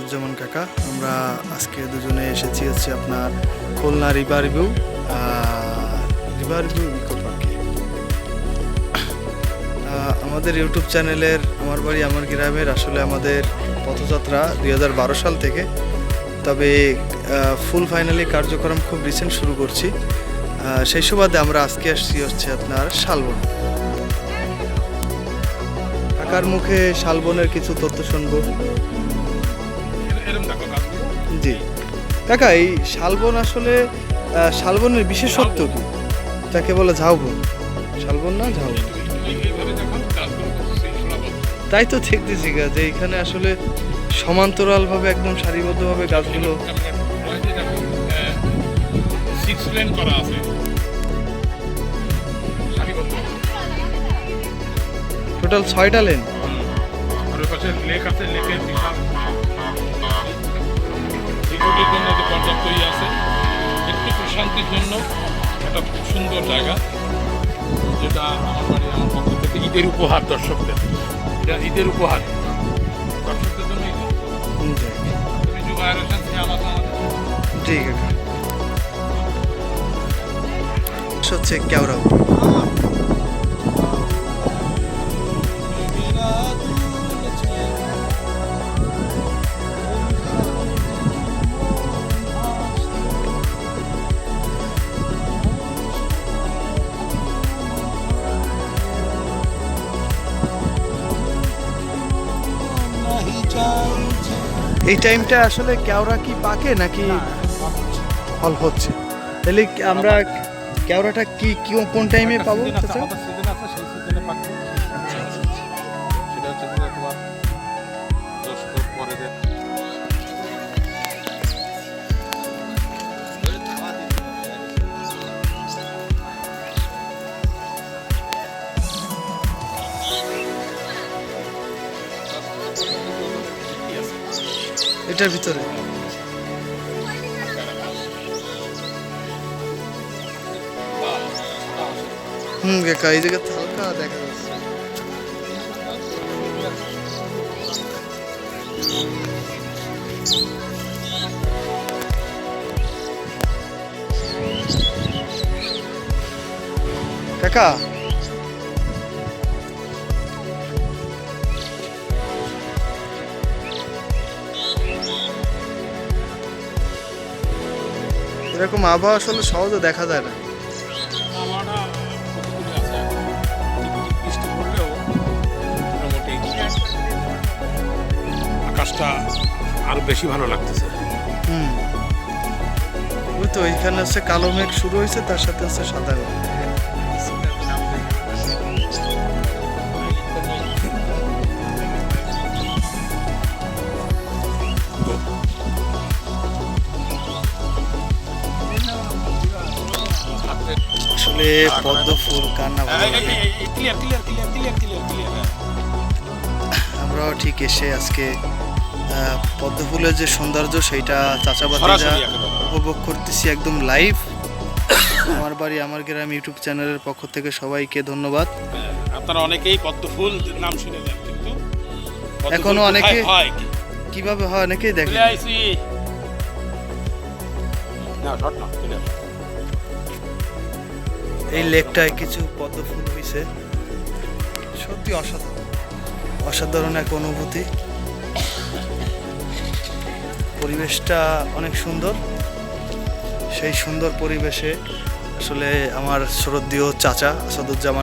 উজ্জামান কাকা আমরা আজকে দুজনে এসেছি হচ্ছে আপনার Khulna river view river view আমাদের ইউটিউব চ্যানেলের আমার বাড়ি, আমার গ্রামের আসলে আমাদের পথযাত্রা দুই হাজার বারো সাল থেকে। তবে ফুল ফাইনালি কার্যক্রম খুব রিসেন্ট শুরু করছি। সেই সুবাদে আমরা আজকে আসছি হচ্ছে আপনার শালবন। কাকার মুখে শালবনের কিছু তথ্য শুনব। জি। কাকা, এই শালবন আসলে শালবনের বিশেষত্ব কি? যাকে বলে ঝাউবন। শালবন না ঝাউবন? তাই তো দেখতেছি গা যে এখানে আসলে সমান্তরালভাবে একদম সারিবদ্ধভাবে গাছগুলো সিক্স লেন করা আছে। টোটাল ছয়টা লেন আর ওই পাশে লেক আছে লেকের বিশাল রিপোর্টের জন্য যে পর্যাপ্ত ইয়ে আছে একটু প্রশান্তির জন্য একটা সুন্দর জায়গা যেটা আমার বাড়ি আমার পক্ষ থেকে ঈদের উপহার দর্শকদের। এটা ঈদের উপহার। ঠিক আছে। হচ্ছে কেওড়াও। এই টাইমটা আসলে কেওড়া কি পাকে নাকি ফল হচ্ছে? তাহলে আমরা কেওড়াটা কি কি কোন টাইমে পাবো সিজন আছে, এটার ভিতরে। হুম কাকা এই জায়গা হালকা দেখা যাচ্ছে। কাকা এরকম আবহাওয়া আসলে সহজে দেখা যায় না। আকাশটা আরও বেশি ভালো লাগতেছে। হুম। ওই তো ওইখানে হচ্ছে কালো মেঘ শুরু হয়েছে তার সাথে হচ্ছে সাদা মেঘ। আসলে পদ্ম ফুল কান্না ক্লিয়ার আমরাও ঠিক এসে আজকে আহ, পদ্ম ফুলের যে সৌন্দর্য সেইটা চাচাবাতিরা উপভোগ করতেছি একদম লাইভ আমার বাড়ি আমার গ্রাম ইউটিউব চ্যানেলের পক্ষ থেকে সবাইকে ধন্যবাদ। আপনারা অনেকেই পদ্ম ফুল নাম শুনেছেন কিন্তু এখনও অনেকে- হয় কীভাবে হয় অনেকেই দেখে না শট না। এই লেকটায় কিছু পদ্ম ফুল হয়েছে সত্যি অসাধারণ। অসাধারণ এক অনুভূতি। পরিবেশটা অনেক সুন্দর। সেই সুন্দর পরিবেশে আসলে আমার শরদীয় চাচা আসাদুজ্জামান